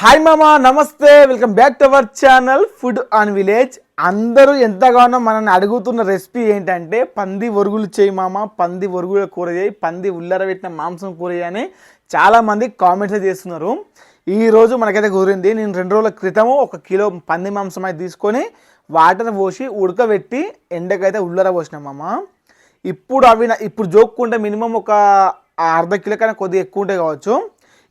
Hi మామా నమస్తే welcome back to our channel food on village అందరూ ఎంతగానో మనల్ని అడుగుతున్న రెసిపీ ఏంటంటే పంది ఒరుగులు చేయి మామ. పంది ఒరుగుల కూర చేయి పంది ఉల్లర పెట్టిన మాంసం కూర అని చాలామంది కామెంట్స్ చేస్తున్నారు. ఈ రోజు మనకైతే కుదిరింది నేను రెండు రోజుల క్రితము ఒక కిలో పంది మాంసం అయితే తీసుకొని వాటర్ పోసి ఉడకబెట్టి ఎండకైతే ఉల్లర పోసినాం మామ. ఇప్పుడు అవి ఇప్పుడు జోక్కుంటే మినిమం ఒక అర్ధ కిలో కన్నా కొద్దిగా ఎక్కువ ఉంటాయి కావచ్చు.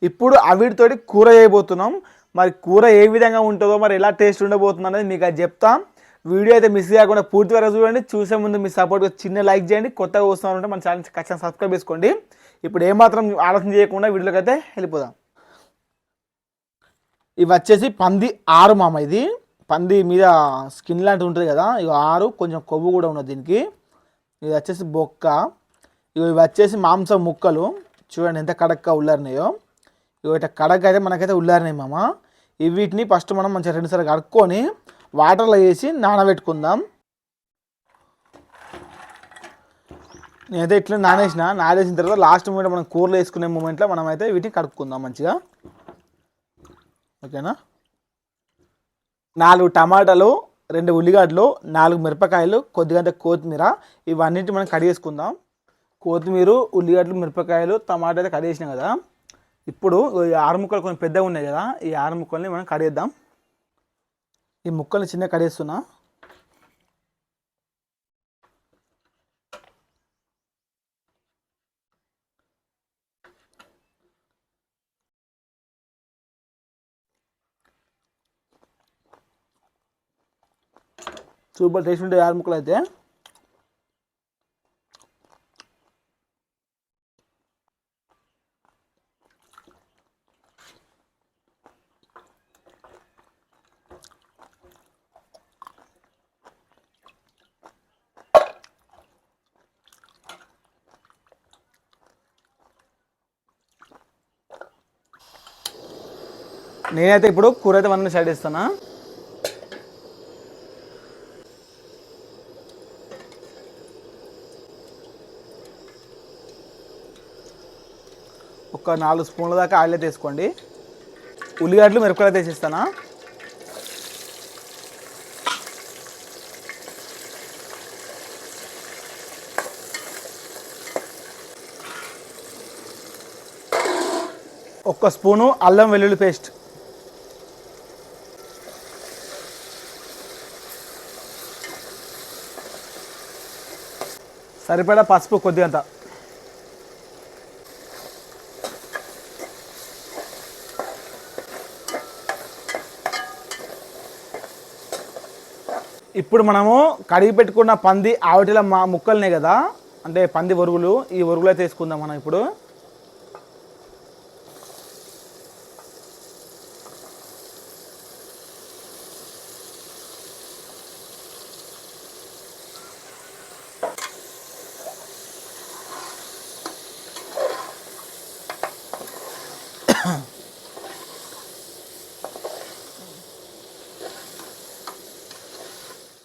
ఇప్పుడు అవిటితోటి కూర చేయబోతున్నాం. మరి కూర ఏ విధంగా ఉంటుందో మరి ఎలా టేస్ట్ ఉండబోతుందో అనేది మీకు అది చెప్తాం. వీడియో అయితే మిస్ కాకుండా పూర్తి వరకు చూడండి. చూసే ముందు మీ సపోర్ట్గా చిన్న లైక్ చేయండి. కొత్తగా వస్తున్నారంటే మన ఛానల్ ఖచ్చితంగా సబ్స్క్రైబ్ చేసుకోండి. ఇప్పుడు ఏమాత్రం ఆలోచన చేయకుండా వీడియోలోకి అయితే వెళ్ళిపోదాం. ఇవి వచ్చేసి పంది ఆరు మామ ఇది. పంది మీద స్కిన్ లాంటిది ఉంటుంది కదా. ఇవి ఆరు కొంచెం కొవ్వు కూడా ఉన్నది దీనికి. ఇది వచ్చేసి బొక్క. ఇవి ఇవి వచ్చేసి మాంసం ముక్కలు. చూడండి ఎంత కడక్గా ఉల్లరినాయో. ఇవి కడగైతే అయితే మనకైతే ఉల్లారినాయి మామ. వీటిని ఫస్ట్ మనం మంచిగా రెండుసార్లు కడుక్కొని వాటర్లో వేసి నానబెట్టుకుందాం. నేనైతే ఇట్లా నానేసిన. నానేసిన తర్వాత లాస్ట్ మూమెంట్ మనం కూరలో వేసుకునే మూమెంట్లో మనం అయితే వీటిని కడుక్కుందాం మంచిగా. ఓకేనా? నాలుగు టమాటాలు రెండు ఉల్లిగడ్డలు నాలుగు మిరపకాయలు కొద్దిగంత కొత్తిమీర ఇవన్నిటి మనం కడిగేసుకుందాం. కొత్తిమీర ఉల్లిగడ్డలు మిరపకాయలు టమాటా అయితే కడిగేసినాం కదా. ఇప్పుడు ఈ ఆరు ముక్కలు కొంచెం పెద్దగా ఉన్నాయి కదా ఈ ఆరు ముక్కల్ని మనం కడేద్దాం ఈ ముక్కల్ని చిన్న కడేస్తున్నా సూపర్ టేస్ట్ ఉంటాయి ఆరు ముక్కలు అయితే నేనైతే ఇప్పుడు కూర అయితే వన్ సైడ్ ఇస్తానా ఒక నాలుగు స్పూన్ల దాకా ఆయిల్ తీసుకోండి ఉల్లిగడ్డలు మిరపకాయలు తీసిస్తానా ఒక్క స్పూను అల్లం వెల్లుల్లి పేస్ట్. సరిపడా పసుపు కొద్దిగంత ఇప్పుడు మనము కడిగి పెట్టుకున్న పంది ఆవిటిల మా ముక్కలనే కదా? అంటే పంది వరుగులు ఈ వరుగులు అయితే మనం ఇప్పుడు.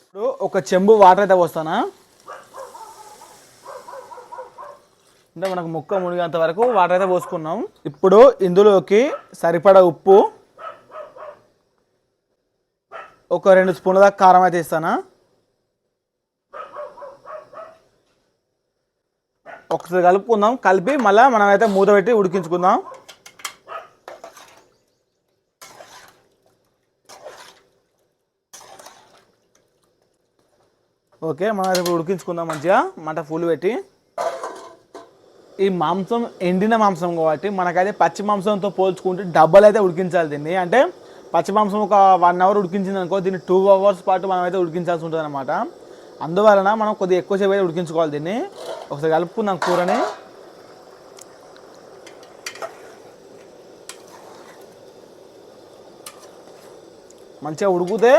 ఇప్పుడు ఒక చెంబు వాటర్ అయితే పోస్తానా? అంటే మనకు ముక్క మునిగేంత వరకు వాటర్ అయితే పోసుకున్నాం. ఇప్పుడు ఇందులోకి సరిపడా ఉప్పు ఒక రెండు స్పూన్ల దాకా కారం అయితే ఇస్తానా ఒకసారి కలుపుకుందాం. కలిపి మళ్ళీ మనమైతే మూత పెట్టి ఉడికించుకుందాం. ఓకే మనం అయితే ఇప్పుడు ఉడికించుకుందాం మంచిగా. మంట ఫుల్ పెట్టి. ఈ మాంసం ఎండిన మాంసం కాబట్టి మనకైతే పచ్చి మాంసంతో పోల్చుకుంటే డబ్బలు అయితే ఉడికించాలి దీన్ని. అంటే పచ్చి మాంసం ఒక వన్ అవర్ ఉడికించింది అనుకో దీన్ని టూ అవర్స్ పాటు మనం అయితే ఉడికించాల్సి ఉంటుంది అనమాట అందువలన మనం కొద్దిగా ఎక్కువసేపు అయితే ఉడికించుకోవాలి దీన్ని. ఒకసారి కలుపుకుందాం కూరని. మంచిగా ఉడికితే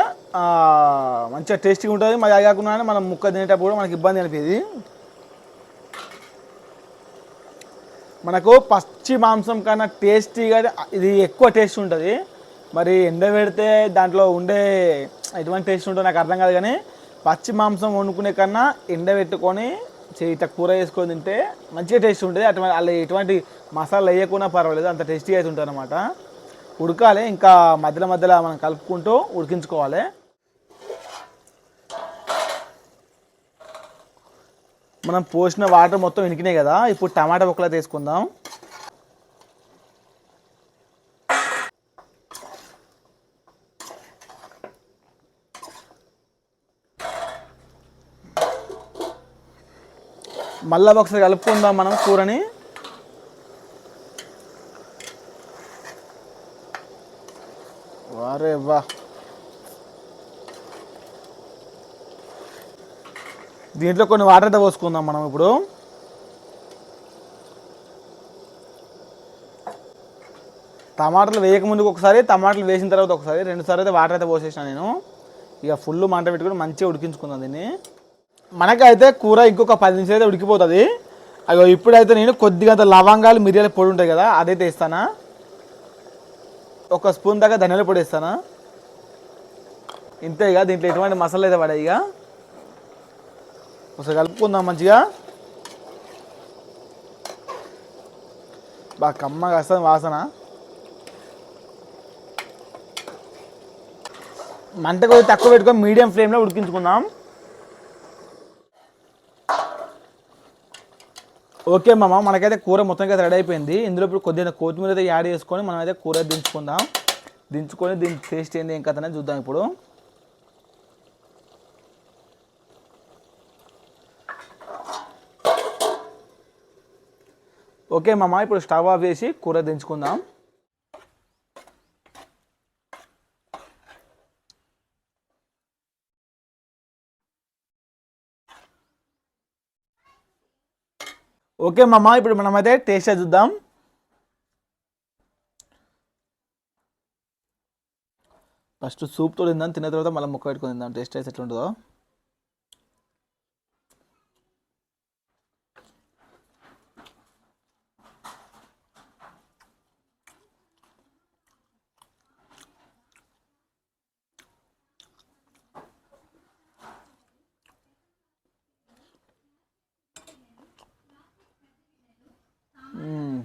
మంచిగా టేస్టీగా ఉంటుంది. మరి అది కాకుండా మనం ముక్క తినేటప్పుడు కూడా మనకి ఇబ్బంది అనిపించేది మనకు పచ్చి మాంసం కన్నా టేస్టీగా ఇది ఎక్కువ టేస్ట్ ఉంటుంది. మరి ఎండ పెడితే దాంట్లో ఉండే ఎటువంటి టేస్ట్ ఉంటుందో నాకు అర్థం కాదు కానీ పచ్చి మాంసం వండుకునే కన్నా ఎండ పెట్టుకొని ఇట్లా కూర వేసుకొని తింటే మంచిగా టేస్ట్ ఉంటుంది. అటువంటి అలా ఎటువంటి మసాలా వేయకుండా పర్వాలేదు. అంత టేస్టీగా అయితే ఉంటుంది అనమాట ఉడకాలి. ఇంకా మధ్యలో మధ్యలో మనం కలుపుకుంటూ ఉడికించుకోవాలి. మనం పోసిన వాటర్ మొత్తం ఇనికినాయి కదా. ఇప్పుడు టమాటా ముక్కలు తీసుకుందాం మళ్ళా ఒకసారి కలుపుకుందాం మనం కూరని. వారే దీంట్లో కొన్ని వాటర్ అయితే పోసుకుందాం మనం ఇప్పుడు. టమాటాలు వేయకముందుకు ఒకసారి టమాటాలు వేసిన తర్వాత ఒకసారి రెండుసార్లు అయితే వాటర్ అయితే పోసేసిన నేను. ఇక ఫుల్ మంట పెట్టుకుని మంచిగా ఉడికించుకుందాం దీన్ని. మనకైతే కూర ఇంకొక పది నిమిషాలు అయితే ఉడికిపోతుంది. అయ్యో ఇప్పుడైతే నేను కొద్దిగా లవంగాలు మిరియాల పొడి ఉంటాయి కదా అదైతే ఇస్తానా ఒక స్పూన్ దాకా ధనియాల పొడి వేస్తానా? ఇంతే ఇక దీంట్లో ఎటువంటి మసాలా అయితే పడాయి ఇక. ఒకసారి కలుపుకుందాం మంచిగా. బాగా కమ్మగా వస్తుంది వాసన. మంట కొద్దిగా తక్కువ పెట్టుకొని మీడియం ఫ్లేమ్లో ఉడికించుకుందాం. ఓకే మామ మనకైతే కూర మొత్తం అయితే రెడీ అయిపోయింది. ఇందులో ఇప్పుడు కొద్దిగా కొత్తిమీర అయితే యాడ్ చేసుకొని మనం అయితే కూర దించుకుందాం. దించుకొని దీని టేస్ట్ ఏంది ఏం కథ అనేది చూద్దాం ఇప్పుడు. ఓకే మామ ఇప్పుడు స్టవ్ ఆఫ్ చేసి కూర దించుకుందాం. ఓకే మామ ఇప్పుడు మనమైతే టేస్ట్ చూద్దాం. ఫస్ట్ సూప్తో తిందాం తిన్న తర్వాత మళ్ళీ ముక్క పెట్టుకుని తిందాం టేస్ట్ అయితే ఎట్లుంటుందో మ్మ్.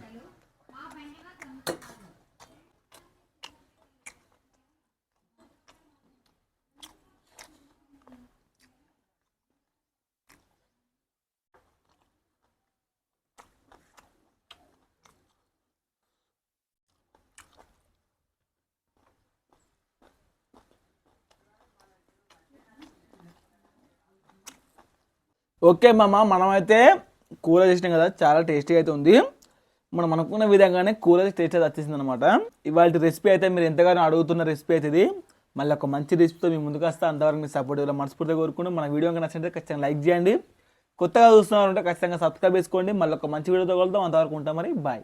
ఓకే మామ మనమైతే కూర చేసినాం కదా చాలా టేస్టీగా అయితే ఉంది. మనం అనుకున్న విధంగానే కూర టేస్ట్ అయితే వచ్చేసింది అనమాట ఇవాళ రెసిపీ అయితే మీరు ఎంతగానో అడుగుతున్న రెసిపీ అయితే ఇది. మళ్ళీ ఒక మంచి రెసిపీతో మీ ముందుకు వస్తే. అంతవరకు మీ సపోర్ట్ ఇలా మనస్ఫూర్తిగా కోరుకుంటూ మన వీడియో నచ్చినట్టు ఖచ్చితంగా లైక్ చేయండి. కొత్తగా చూస్తున్నారంటే ఖచ్చితంగా సబ్స్క్రైబ్ చేసుకోండి. మళ్ళీ ఒక మంచి వీడియోతో కలుద్దాం. అంతవరకు ఉంటాం మరి. బాయ్